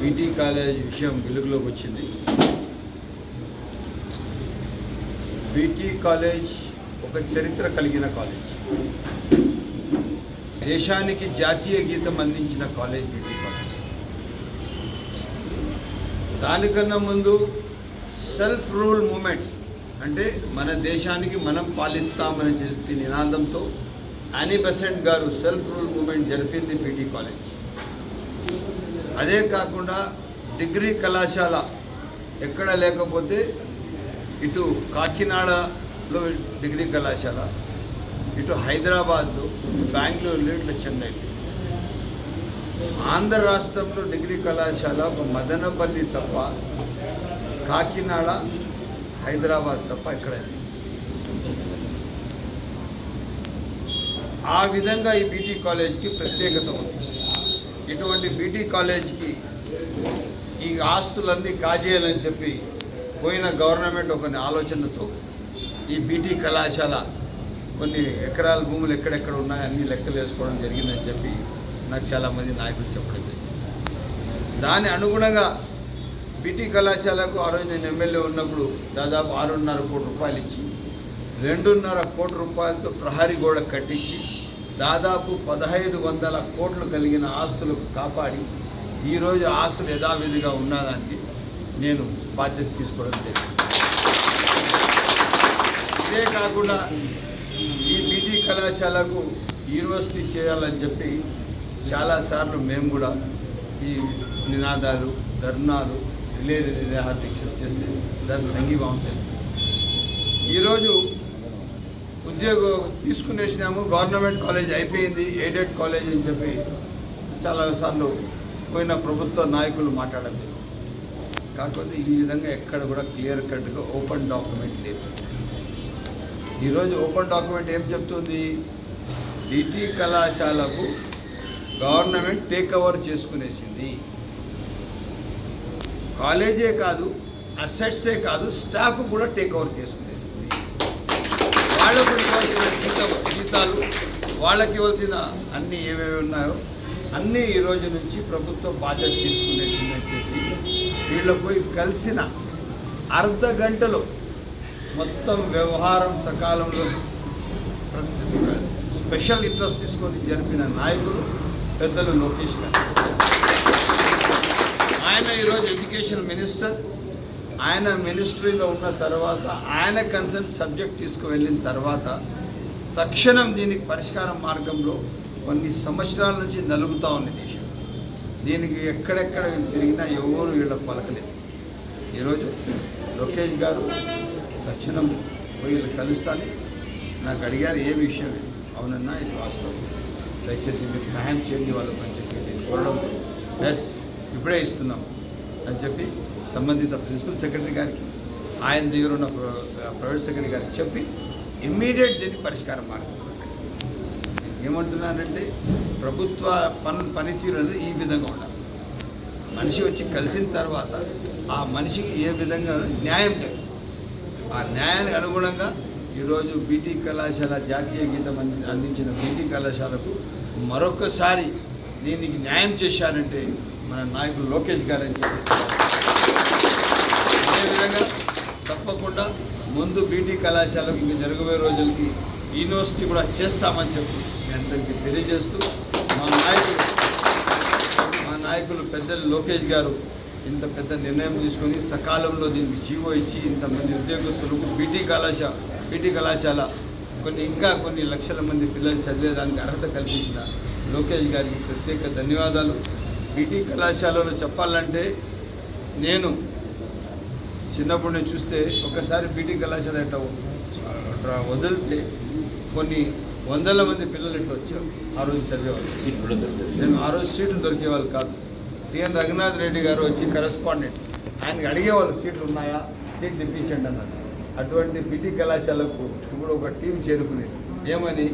BT college విషయం వెలుగులోకి వచ్చింది. బీటీ కాలేజ్ ఒక చరిత్ర కలిగిన కాలేజ్. దేశానికి జాతీయ గీతం అందించిన కాలేజ్ బీటీ కాలేజ్. దానికన్నా ముందు సెల్ఫ్ రూల్ మూమెంట్ అంటే మన దేశానికి మనం పాలిస్తామని చెప్పి నినాదంతో యానీ బెసెంట్ గారు సెల్ఫ్ రూల్ మూమెంట్ జరిపింది పీటీ కాలేజ్. అదే కాకుండా డిగ్రీ కళాశాల ఎక్కడ లేకపోతే ఇటు కాకినాడలో డిగ్రీ కళాశాల ఇటు హైదరాబాద్లో బెంగళూరులో ఇట్లా చెన్నై. ఆంధ్ర రాష్ట్రంలో డిగ్రీ కళాశాల ఒక మదనపల్లి తప్ప కాకినాడ హైదరాబాద్ తప్ప ఎక్కడ ఆ విధంగా ఈ బీటీ కాలేజ్కి ప్రత్యేకత ఉంది. ఇటువంటి బీటీ కాలేజ్కి ఈ ఆస్తులన్నీ కాజేయాలని చెప్పి పోయిన గవర్నమెంట్ ఒక ఆలోచనతో ఈ బీటీ కళాశాల కొన్ని ఎకరాల భూములు ఎక్కడెక్కడ ఉన్నాయో అన్ని లెక్కలు వేసుకోవడం జరిగిందని చెప్పి నాకు చాలామంది నాయకులు చెప్పడం దాని అనుగుణంగా బీటీ కళాశాలకు ఆ రోజు నేను ఎమ్మెల్యే ఉన్నప్పుడు దాదాపు ఆరున్నర కోటి రూపాయలు ఇచ్చి రెండున్నర కోటి రూపాయలతో ప్రహరీ గోడ కట్టించి దాదాపు పదహైదు వందల కోట్లు కలిగిన ఆస్తులు కాపాడి ఈరోజు ఆస్తులు యథావిధిగా ఉన్నదానికి నేను బాధ్యత తీసుకోవడం జరిగింది. ఇదే కాకుండా ఈ బీటీ కళాశాలకు యూనివర్సిటీ చేయాలని చెప్పి చాలాసార్లు మేము కూడా ఈ నినాదాలు ధర్నాలు రిలేటెడ్ నిరాహార దీక్షలు చేస్తే దాని సంఘీభావం తెలియదు ఈరోజు ఉద్యోగం తీసుకునేసినాము గవర్నమెంట్ కాలేజ్ అయిపోయింది ఎయిడెడ్ కాలేజ్ అని చెప్పి చాలాసార్లు పోయిన ప్రభుత్వ నాయకులు మాట్లాడలేదు. కాకపోతే ఈ విధంగా ఎక్కడ కూడా క్లియర్ కట్గా ఓపెన్ డాక్యుమెంట్ లేదు. ఈరోజు ఓపెన్ డాక్యుమెంట్ ఏం చెప్తుంది? డిటి కళాశాలకు గవర్నమెంట్ టేక్ ఓవర్ చేసుకునేసింది. కాలేజే కాదు అసెట్సే కాదు స్టాఫ్ కూడా టేక్ ఓవర్ చేసుకుంది వాళ్ళకు ఇవ్వాల్సిన జీతాలు వాళ్ళకి ఇవ్వాల్సిన అన్నీ ఏమేమి ఉన్నాయో అన్నీ ఈ రోజు నుంచి ప్రభుత్వం బాధ్యత తీసుకునేసిందని చెప్పి వీళ్ళ పోయి కలిసిన అర్ధ గంటలో మొత్తం వ్యవహారం సకాలంలో స్పెషల్ ఇంట్రెస్ట్ తీసుకొని జరిపిన నాయకులు పెద్దలు లోకేష్ గారు. ఆయన ఈరోజు ఎడ్యుకేషన్ మినిస్టర్. ఆయన మినిస్ట్రీలో ఉన్న తర్వాత ఆయన కన్సర్న్ సబ్జెక్ట్ తీసుకువెళ్ళిన తర్వాత తక్షణం దీనికి పరిష్కారం మార్గంలో కొన్ని సంవత్సరాల నుంచి నలుగుతూ ఉంది దేశం. దీనికి ఎక్కడెక్కడ తిరిగినా ఎవరు వీళ్ళ పలకలేదు. ఈరోజు లోకేష్ గారు తక్షణం వీళ్ళు కలుస్తాను. నాకు అడిగారు ఏ విషయం? అవునన్నా ఇది వాస్తవం. దయచేసి మీకు సహాయం చేయండి వాళ్ళకి అని చెప్పి నేను కోరడంతో ఎస్ ఇప్పుడే ఇస్తున్నాం అని చెప్పి సంబంధిత ప్రిన్సిపల్ సెక్రటరీ గారికి ఆయన దగ్గర ఉన్న ప్రైవేట్ సెక్రటరీ గారికి చెప్పి ఇమ్మీడియట్ దీనికి పరిష్కారం మార్గం. ఏమంటున్నానంటే ప్రభుత్వ పని పనితీరు అనేది ఈ విధంగా ఉండాలి. మనిషి వచ్చి కలిసిన తర్వాత ఆ మనిషికి ఏ విధంగా న్యాయం చేయాలి ఆ న్యాయానికి అనుగుణంగా ఈరోజు బీటీ కళాశాల జాతీయ గీతం అందించిన బీటీ కళాశాలకు మరొకసారి దీనికి న్యాయం చేశారంటే మన నాయకులు లోకేష్ గారని అని చెప్పేసి. అదేవిధంగా తప్పకుండా ముందు బీటీ కళాశాలకు ఇంకా జరగబోయే రోజులకి యూనివర్సిటీ కూడా చేస్తామని చెప్పి మీ అందరికీ తెలియజేస్తూ మా నాయకులు మా నాయకులు పెద్దలు లోకేష్ గారు ఇంత పెద్ద నిర్ణయం తీసుకొని సకాలంలో దీనికి జీవో ఇచ్చి ఇంతమంది ఉద్యోగస్తులకు బీటీ కళాశాల బీటీ కళాశాల కొన్ని ఇంకా కొన్ని లక్షల మంది పిల్లలు చదివేదానికి అర్హత కల్పించిన లోకేష్ గారికి ప్రత్యేక ధన్యవాదాలు. బీటీ కళాశాలలో చెప్పాలంటే నేను చిన్నప్పుడు నేను చూస్తే ఒకసారి బీటీ కళాశాల వదిలితే కొన్ని వందల మంది పిల్లలు ఇట్లా వచ్చారు? ఆ రోజు చదివేవాళ్ళు. సీట్ కూడా దొరుకుతుంది నేను ఆ రోజు సీట్లు దొరికేవాళ్ళు కాదు. టిఎన్ రఘునాథ్ రెడ్డి గారు వచ్చి కరెస్పాండెంట్ ఆయనకి అడిగేవాళ్ళు సీట్లు ఉన్నాయా? సీట్లు ఇప్పించండి అన్నాడు. అటువంటి బీటీ కళాశాలకు ఇప్పుడు ఒక టీం చేరుకునేది. ఏమని?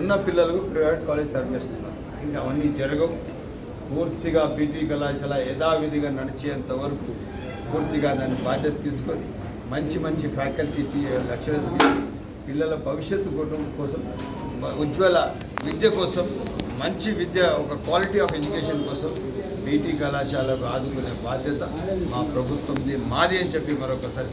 ఉన్న పిల్లలకు ప్రైవేట్ కాలేజ్ తరలిస్తున్నారు ఇంకా అవన్నీ జరగవు. పూర్తిగా పీటీ కళాశాల యథావిధిగా నడిచేంత వరకు పూర్తిగా దాన్ని బాధ్యత తీసుకొని మంచి మంచి ఫ్యాకల్టీ లెక్చరర్స్కి పిల్లల భవిష్యత్తు కుటుంబం కోసం ఉజ్వల విద్య కోసం మంచి విద్య ఒక క్వాలిటీ ఆఫ్ ఎడ్యుకేషన్ కోసం బీటీ కళాశాలకు ఆదుకునే బాధ్యత మా ప్రభుత్వంది మాది అని చెప్పి మరొకసారి